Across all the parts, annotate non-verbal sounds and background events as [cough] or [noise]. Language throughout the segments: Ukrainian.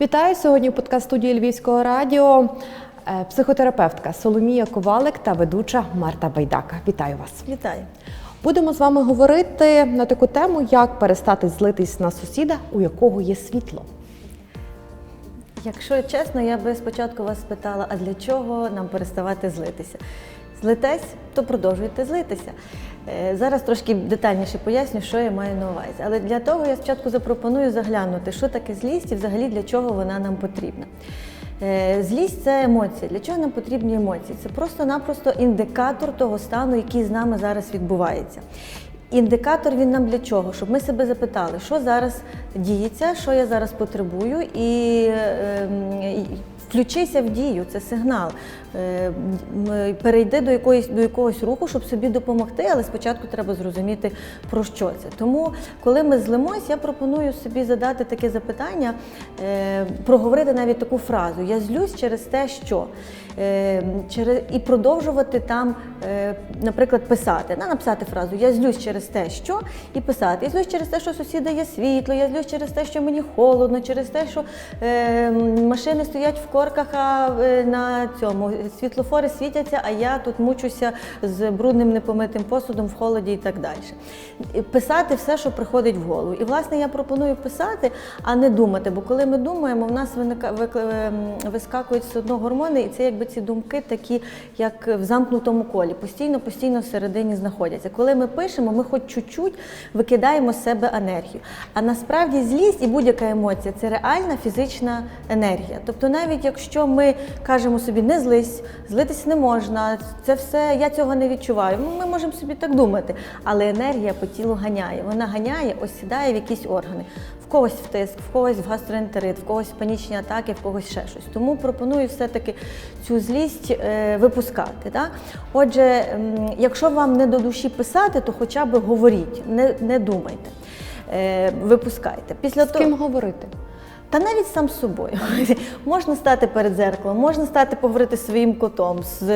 Вітаю сьогодні у подкаст студії Львівського радіо. е, Психотерапевтка Соломія Ковалик та ведуча Марта Байдака. Вітаю вас. Вітаю. Будемо з вами говорити на таку тему, як перестати злитись на сусіда, у якого є світло. Якщо чесно, я би спочатку вас спитала, а для чого нам переставати злитися? Злитесь, то продовжуйте злитися. Е, Зараз трошки детальніше поясню, що я маю на увазі. Але для того я спочатку запропоную заглянути, що таке злість і взагалі для чого вона нам потрібна. Е, Злість це емоція. Для чого нам потрібні емоції? Це просто-напросто індикатор того стану, який з нами зараз відбувається. Індикатор він нам для чого? Щоб ми себе запитали, що зараз діється, що я зараз потребую, і, і включися в дію, це сигнал. Е, Перейди до якоїсь до якогось руху, щоб собі допомогти, але спочатку треба зрозуміти про що це. Тому, коли ми злимось, я пропоную собі задати таке запитання, е, проговорити навіть таку фразу Я злюсь через те, що Е, і продовжувати там, е, наприклад, писати. Написати фразу Я злюсь через те, що і писати. Я злюсь через те, що сусіда є світло, я злюсь через те, що мені холодно, через те, що е, машини стоять в корках, а е, на цьому світлофори світяться, а я тут мучуся з брудним непомитим посудом в холоді і так далі. Писати все, що приходить в голову. І власне я пропоную писати, а не думати. Бо коли ми думаємо, в нас виника, ем, вискакують все одно гормони, і це якби ці думки такі, як в замкнутому колі, постійно, постійно всередині знаходяться. Коли ми пишемо, ми хоч чуть-чуть викидаємо з себе енергію. А насправді злість і будь-яка емоція це реальна фізична енергія. Тобто, навіть якщо ми кажемо собі не злись, злитись не можна, це все я цього не відчуваю. ну, Ми можемо собі так думати, але енергія по тілу ганяє. Вона ганяє, ось сідає в якісь органи. В когось в тиск, в когось в гастроентерит, в когось панічні атаки, в когось ще щось. Тому пропоную все-таки цю злість е, випускати. Так? Отже, якщо вам не до душі писати, то хоча б говоріть, не, не думайте, е, випускайте. Після З ким говорити? Та навіть сам з собою [laughs] можна стати перед зеркалом, можна стати поговорити зі своїм котом, з,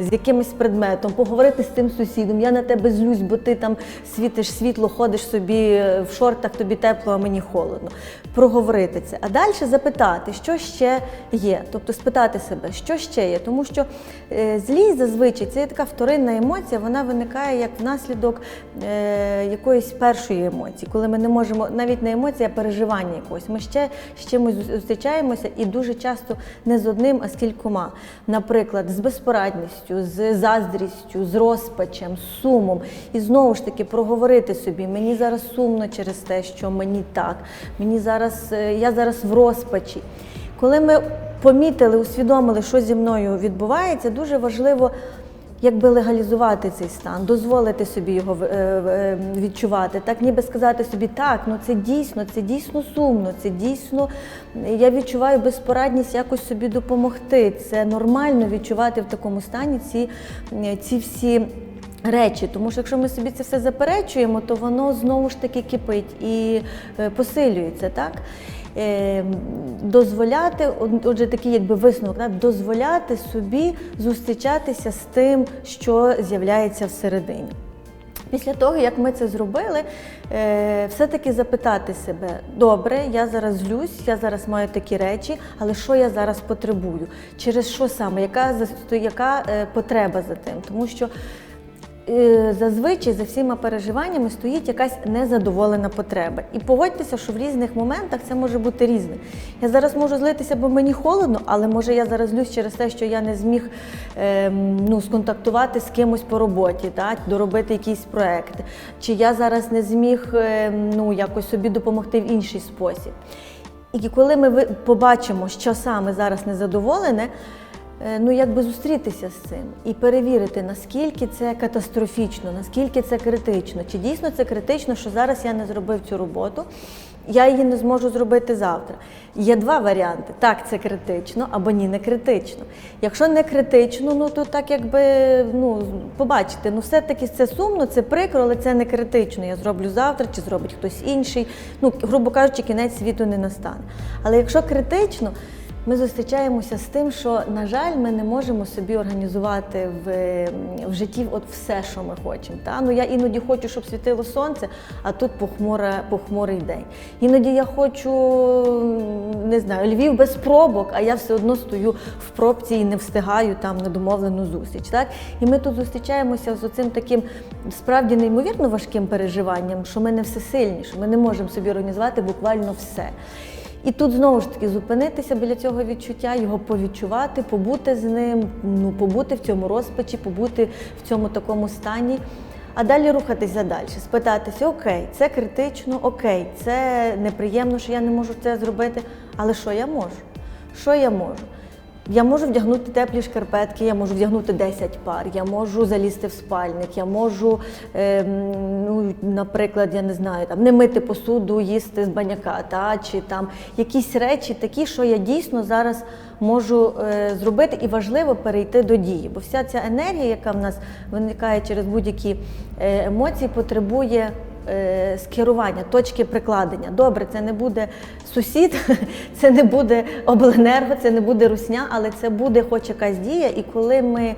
з якимось предметом, поговорити з тим сусідом. Я на тебе злюсь, бо ти там світиш світло, ходиш собі в шортах, тобі тепло, а мені холодно. Проговорити це. А далі запитати, що ще є. Тобто спитати себе, що ще є. Тому що е, злість зазвичай це є така вторинна емоція, вона виникає як внаслідок е, якоїсь першої емоції, коли ми не можемо, навіть не емоція, а переживання якогось. Ми ще з чимось зустрічаємося і дуже часто не з одним, а з кількома. Наприклад, з безпорадністю, з заздрістю, з розпачем, з сумом. І знову ж таки проговорити собі, мені зараз сумно через те, що мені так, мені зараз, е, я зараз в розпачі. Коли ми помітили, усвідомили, що зі мною відбувається, дуже важливо якби легалізувати цей стан, дозволити собі його е, е, відчувати, так ніби сказати собі, так, ну це дійсно, це дійсно сумно, це дійсно я відчуваю безпорадність якось собі допомогти. Це нормально відчувати в такому стані ці, е, ці всі. Речі, тому що якщо ми собі це все заперечуємо, то воно знову ж таки кипить і посилюється, так? Е, дозволяти, отже, такий якби висновок, так? дозволяти собі зустрічатися з тим, що з'являється всередині. Після того, як ми це зробили, е, все-таки запитати себе: добре, я зараз злюсь, я зараз маю такі речі, але що я зараз потребую? Через що саме? Яка, яка е, потреба за тим? Тому що зазвичай за всіма переживаннями стоїть якась незадоволена потреба. І погодьтеся, що в різних моментах це може бути різне. Я зараз можу злитися, бо мені холодно, але може я зараз злюсь через те, що я не зміг ем, ну, сконтактувати з кимось по роботі, так, доробити якийсь проект. Чи я зараз не зміг ем, ну, якось собі допомогти в інший спосіб. І коли ми побачимо, що саме зараз незадоволене, е, ну якби зустрітися з цим і перевірити, наскільки це катастрофічно, наскільки це критично. Чи дійсно це критично, що зараз я не зробив цю роботу, я її не зможу зробити завтра. Є два варіанти: так, це критично або ні, не критично. Якщо не критично, ну то так якби ну побачите, ну все-таки це сумно, це прикро, але це не критично. Я зроблю завтра чи зробить хтось інший. Ну, грубо кажучи, кінець світу не настане. Але якщо критично, ми зустрічаємося з тим, що, на жаль, ми не можемо собі організувати в, в житті от все, що ми хочемо. Та? Ну, я іноді хочу, щоб світило сонце, а тут похмура, похмурий день. Іноді я хочу, не знаю, Львів без пробок, а я все одно стою в пробці і не встигаю там на домовлену зустріч. Так? І ми тут зустрічаємося з оцим таким справді неймовірно важким переживанням, що ми не всесильні, що ми не можемо собі організувати буквально все. І тут знову ж таки зупинитися біля цього відчуття, його повідчувати, побути з ним, ну побути в цьому розпачі, побути в цьому такому стані. А далі рухатися далі, спитатися: окей, це критично, окей, це неприємно, що я не можу це зробити. Але що я можу? Що я можу? Я можу вдягнути теплі шкарпетки, я можу вдягнути 10 пар, я можу залізти в спальник, я можу, е, ну, наприклад, я не знаю, там не мити посуду, їсти з баняка, та, чи там якісь речі такі, що я дійсно зараз можу е, зробити, і важливо перейти до дії. Бо вся ця енергія, яка в нас виникає через будь-які е, емоції, потребує скерування, точки прикладення. Добре, це не буде сусід, [laughs] це не буде обленерго, це не буде русня, але це буде хоч якась дія. І коли ми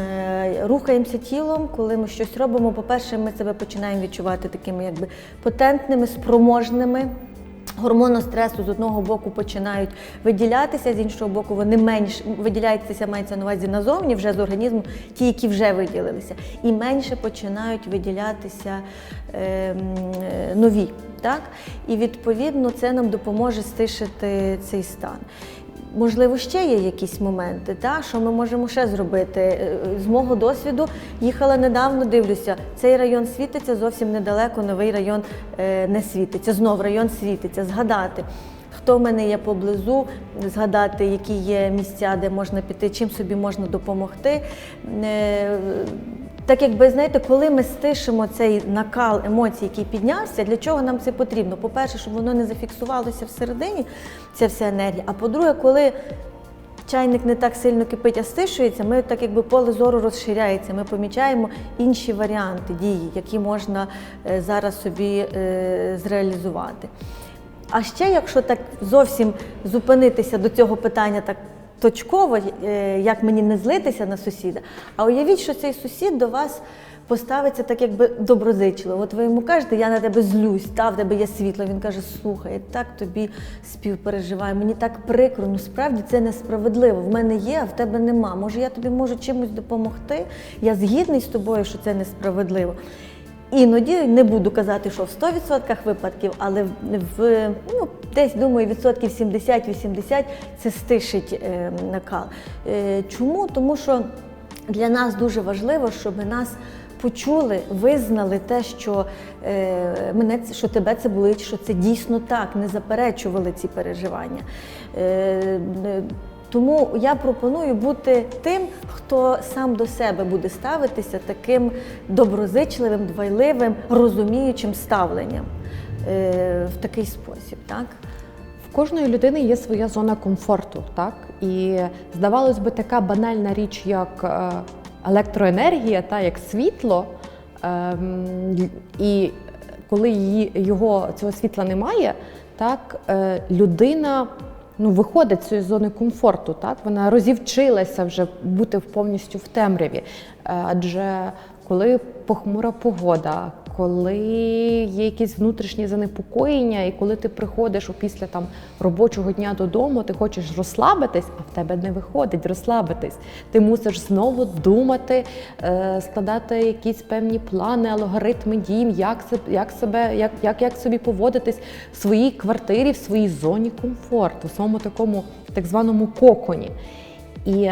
е, рухаємося тілом, коли ми щось робимо, по-перше, ми себе починаємо відчувати такими якби потентними, спроможними. Гормони стресу з одного боку починають виділятися, з іншого боку, вони менш виділяються, мається на увазі назовні вже з організму, ті, які вже виділилися, і менше починають виділятися е, е, нові. Так? І відповідно це нам допоможе стишити цей стан. Можливо, ще є якісь моменти, та, що ми можемо ще зробити. Е, З мого досвіду їхала недавно, дивлюся, цей район світиться зовсім недалеко, новий район е, не світиться. Знов район світиться, згадати. Хто в мене є поблизу, згадати, які є місця, де можна піти, чим собі можна допомогти. Так якби знаєте, коли ми стишимо цей накал емоцій, який піднявся, для чого нам це потрібно? По-перше, щоб воно не зафіксувалося всередині, ця вся енергія. А по-друге, коли чайник не так сильно кипить, а стишується, ми так якби поле зору розширяється. Ми помічаємо інші варіанти дії, які можна е, зараз собі е, зреалізувати. А ще, якщо так зовсім зупинитися до цього питання так точково, е, як мені не злитися на сусіда, а уявіть, що цей сусід до вас поставиться так, якби доброзичливо. От ви йому кажете, я на тебе злюсь, та в тебе є світло. Він каже, слухай, я так тобі співпереживаю, мені так прикро, ну справді це несправедливо. В мене є, а в тебе нема. Може, я тобі можу чимось допомогти? Я згідний з тобою, що це несправедливо. Іноді не буду казати, що в 100% випадків, але в ну, десь думаю, відсотків 70-80 це стишить е, накал. Е, чому? Тому що для нас дуже важливо, щоб нас почули, визнали те, що е, мене що тебе це болить, що це дійсно так, не заперечували ці переживання. Е, е, тому я пропоную бути тим, хто сам до себе буде ставитися таким доброзичливим, дбайливим, розуміючим ставленням е, в такий спосіб. Так? В кожної людини є своя зона комфорту, так? І здавалось би, така банальна річ, як е, електроенергія, та як світло. ем, І коли її, його цього світла немає, так е, людина ну, виходить з цієї зони комфорту, так? Вона розівчилася вже бути повністю в темряві. Е, Адже коли похмура погода, коли є якісь внутрішні занепокоєння, і коли ти приходиш після там робочого дня додому, ти хочеш розслабитись, а в тебе не виходить розслабитись. Ти мусиш знову думати, е, складати якісь певні плани, алгоритми дій, як як себе, як, як, як собі поводитись в своїй квартирі, в своїй зоні комфорту, в своєму такому так званому коконі. І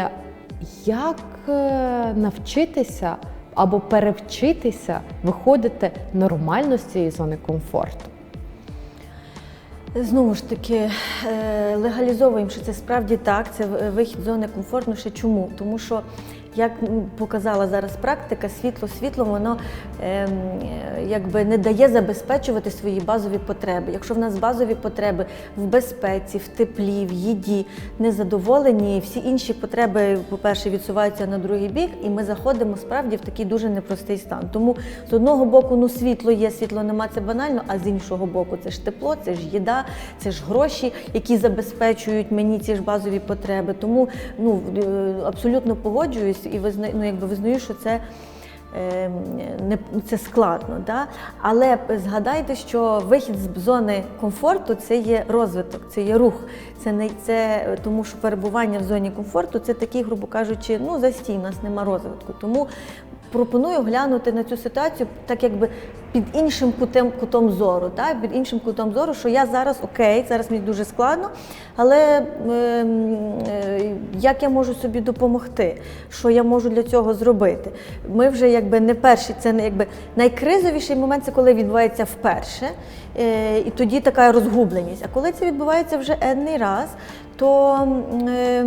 як е, навчитися або перевчитися виходити нормально з цієї зони комфорту? Знову ж таки, е, легалізовуємо, що це справді так, це вихід з зони комфорту. Ще чому? Тому що Як показала зараз практика, світло світло воно е, якби не дає забезпечувати свої базові потреби. Якщо в нас базові потреби в безпеці, в теплі, в їді не задоволені, всі інші потреби, по-перше, відсуваються на другий бік, і ми заходимо справді в такий дуже непростий стан. Тому з одного боку, ну світло є, світло нема, це банально, а з іншого боку, це ж тепло, це ж їда, це ж гроші, які забезпечують мені ці ж базові потреби. Тому ну е, абсолютно погоджуюсь і визнаю, ну, якби визнаю, що це. е, Не це складно, да? але згадайте, що вихід з зони комфорту це є розвиток, це є рух. Це не це тому, що перебування в зоні комфорту це такий, грубо кажучи, ну застій, у нас нема розвитку. Тому пропоную глянути на цю ситуацію так, якби під іншим кутом, кутом зору, так? під іншим кутом зору, що я зараз окей, зараз мені дуже складно, але ем, е, як я можу собі допомогти? Що я можу для цього зробити? Ми вже якби не перші, це не якби найкризовіший момент це коли відбувається вперше, е, і тоді така розгубленість. А коли це відбувається вже енний раз, то. е,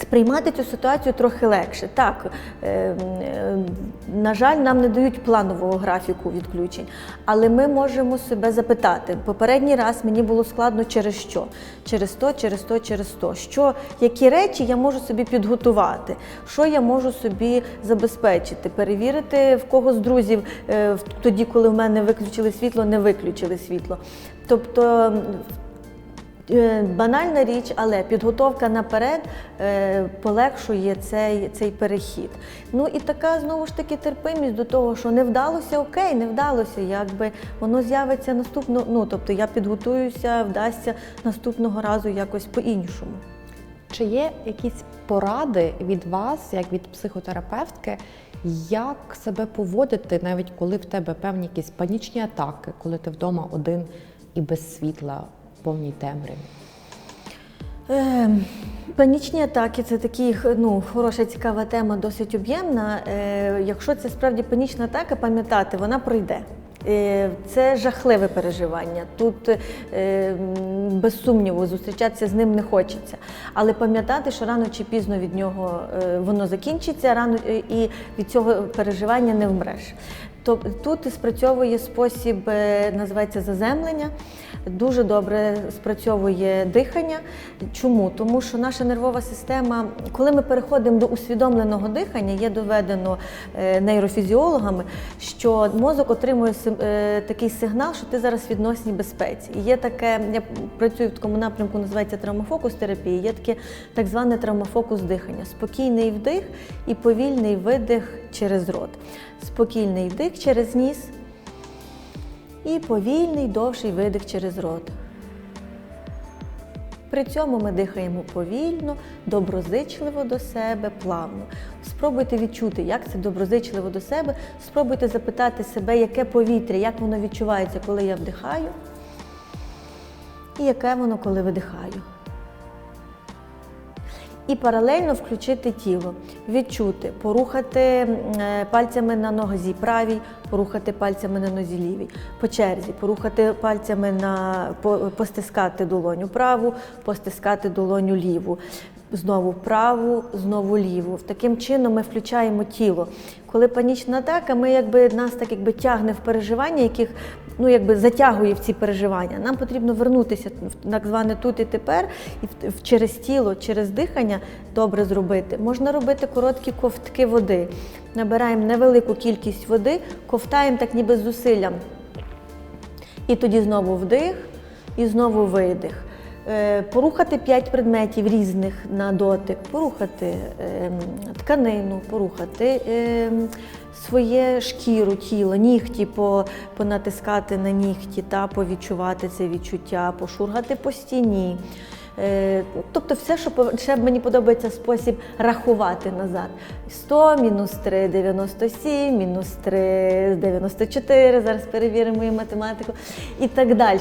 Сприймати цю ситуацію трохи легше. Так, е, е, на жаль, нам не дають планового графіку відключень, але ми можемо себе запитати. Попередній раз мені було складно через що? Через то, через то, через то. Що, які речі я можу собі підготувати? Що я можу собі забезпечити? Перевірити в кого з друзів е, тоді, коли в мене виключили світло, не виключили світло. Тобто Банальна річ, але підготовка наперед е, полегшує цей, цей перехід. Ну і така знову ж таки терпимість до того, що не вдалося, окей, не вдалося, якби воно з'явиться наступно. Ну тобто я підготуюся, вдасться наступного разу якось по-іншому. Чи є якісь поради від вас, як від психотерапевтки, як себе поводити, навіть коли в тебе певні якісь панічні атаки, коли ти вдома один і без світла повній темряві? Е, панічні атаки це такі ну, хороша, цікава тема, досить об'ємна. Е, якщо це справді панічна атака, пам'ятати, вона пройде. Е, Це жахливе переживання. Тут е, без сумніву зустрічатися з ним не хочеться. Але пам'ятати, що рано чи пізно від нього е, воно закінчиться, рано і від цього переживання не вмреш. Тоб- Тут спрацьовує спосіб, е, називається заземлення. Дуже добре спрацьовує дихання. Чому? Тому що наша нервова система, коли ми переходимо до усвідомленого дихання, є доведено е, нейрофізіологами, що мозок отримує е, такий сигнал, що ти зараз в відносній безпеці. І є таке, я працюю в такому напрямку, називається травмофокус терапії, є таке так зване травмофокус дихання. Спокійний вдих і повільний видих через рот. Спокійний вдих через ніс. І повільний довший видих через рот. При цьому ми дихаємо повільно, доброзичливо до себе, плавно. Спробуйте відчути, як це доброзичливо до себе. Спробуйте запитати себе, яке повітря, як воно відчувається, коли я вдихаю, і яке воно, коли видихаю. І паралельно включити тіло, відчути, порухати е, пальцями на нозі правій, порухати пальцями на нозі лівій, по черзі, порухати пальцями на постискати долоню праву, постискати долоню ліву. Знову праву, знову ліву. Таким чином ми включаємо тіло. Коли панічна атака, ми якби нас так якби тягне в переживання, яких ну якби затягує в ці переживання. Нам потрібно вернутися в так зване тут і тепер, і через тіло, через дихання добре зробити. Можна робити короткі ковтки води. Набираємо невелику кількість води, ковтаємо так ніби з зусиллям. І тоді знову вдих, і знову видих. Е, Порухати п'ять предметів різних на дотик, порухати ем, тканину, порухати ем, своє шкіру, тіло, нігті понатискати на нігті та повідчувати це відчуття, пошургати по стіні. Е, Тобто все, що ще мені подобається спосіб рахувати назад. 100, мінус 3, 97, мінус 3, 94, зараз перевіримо мою математику і так далі.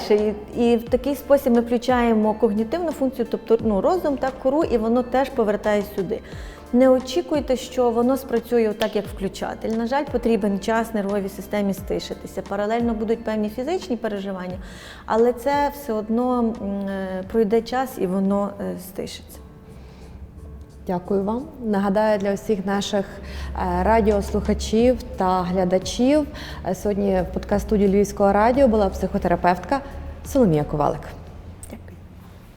І, і в такий спосіб ми включаємо когнітивну функцію, тобто ну, розум та кору, і воно теж повертає сюди. Не очікуйте, що воно спрацює так, як включатель. На жаль, потрібен час нервовій системі стишитися. Паралельно будуть певні фізичні переживання, але це все одно е, пройде час і воно е, стишиться. Дякую вам. Нагадаю для усіх наших е, радіослухачів та глядачів. Сьогодні в подкаст студії Львівського радіо була психотерапевтка Соломія Ковалик.